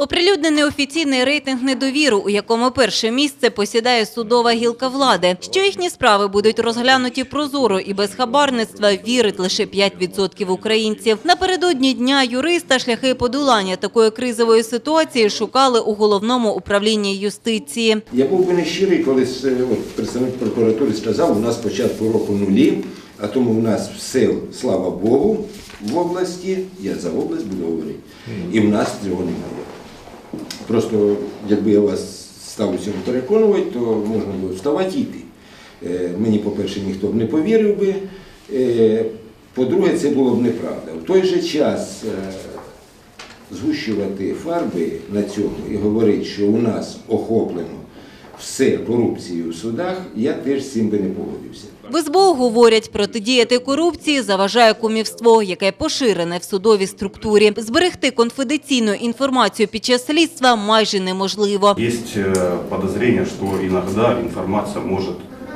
Оприлюднений офіційний рейтинг недовіру, у якому перше місце посідає судова гілка влади. Що їхні справи будуть розглянуті прозоро і без хабарництва, вірить лише 5% українців. Напередодні дня юриста шляхи подолання такої кризової ситуації шукали у головному управлінні юстиції. Я був би нещирий, коли представник прокуратури сказав, у нас початку року нулі, а тому у нас все, слава Богу, в області, я за область буду говорити, і в нас цього немає. Просто якби я вас став у цьому переконувати, то можна було вставати і йти. Е, Мені, по-перше, ніхто б не повірив би. Е, По-друге, це було б неправда. В той же час е, згущувати фарби на цьому і говорити, що у нас охоплено все корупцією в судах, я теж з цим би не погодився. В СБУ говорять, протидіяти корупції заважає кумівство, яке поширене в судовій структурі. Зберегти конфіденційну інформацію під час слідства майже неможливо. Есть э, подозрение, что иногда информация может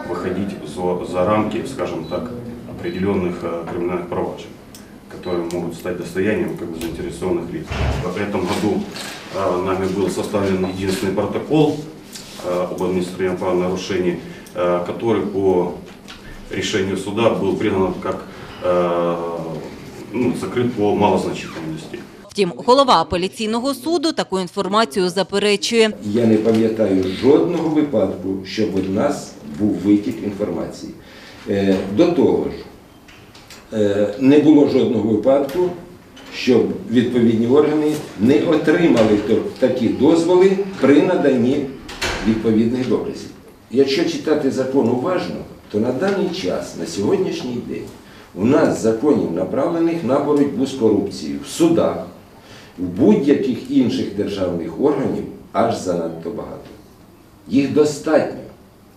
выходить за, за рамки, скажем так, определенных э, криминальных проваджений, которые могут стать достоянием как бы, заинтересованных лиц. В этом году э, нами был составлен единственный протокол э, об административном правонарушении, э, который по решению суда был признан как э, ну, закрыт по малозначительности. Втім, голова апеляційного суду таку інформацію заперечує. Я не пам'ятаю жодного випадку, щоб від нас був витік інформації. Е, До того ж, е, не було жодного випадку, щоб відповідні органи не отримали то- такі дозволи при наданні відповідних доказів. Якщо читати закон уважно, то на даний час, на сьогоднішній день, у нас законів направлених на боротьбу з корупцією в судах, у будь-яких інших державних органів аж занадто багато. Їх достатньо.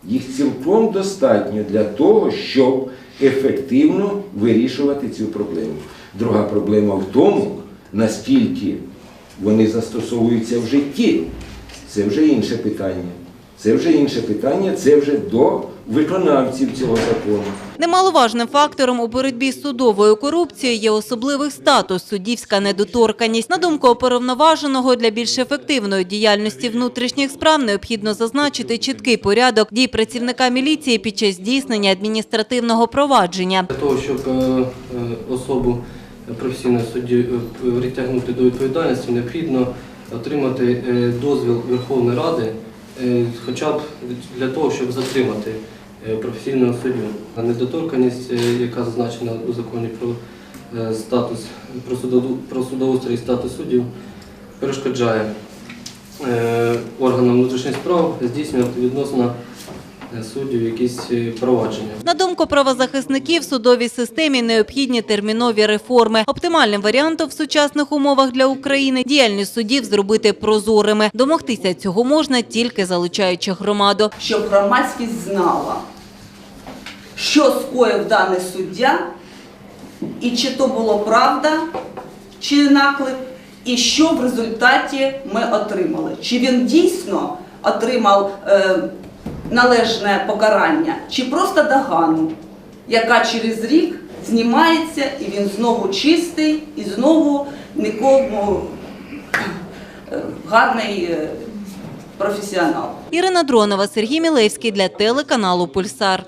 Їх цілком достатньо для того, щоб ефективно вирішувати цю проблему. Друга проблема в тому, наскільки вони застосовуються в житті. Це вже інше питання. Це вже інше питання, це вже до виконавців цього закону. Немаловажним фактором у боротьбі з судовою корупцією є особливий статус – суддівська недоторканність. На думку оперуповноваженого, для більш ефективної діяльності внутрішніх справ необхідно зазначити чіткий порядок дій працівника міліції під час здійснення адміністративного провадження. Для того, щоб е, е, особу професійного судді е, притягнути до відповідальності, необхідно отримати е, дозвіл Верховної Ради, е, хоча б для того, щоб затримати професійну професійного суддю. А Недоторканність, е, яка зазначена у законі про е, статус про судоустрій статус суддів, перешкоджає е, органам внутрішніх справ здійснювати відносно е, суддів якісь е, провадження. На думку правозахисників, в судовій системі необхідні термінові реформи. Оптимальним варіантом в сучасних умовах для України діяльність судів зробити прозорими. Домогтися цього можна тільки залучаючи громаду. щоб громадськість знала, що скоїв даний суддя, і чи то було правда, чи наклеп, і що в результаті ми отримали. Чи він дійсно отримав е, належне покарання, чи просто догану, яка через рік знімається, і він знову чистий, і знову нікому е, гарний е, професіонал. Ірина Дронова, Сергій Мілевський для телеканалу Пульсар.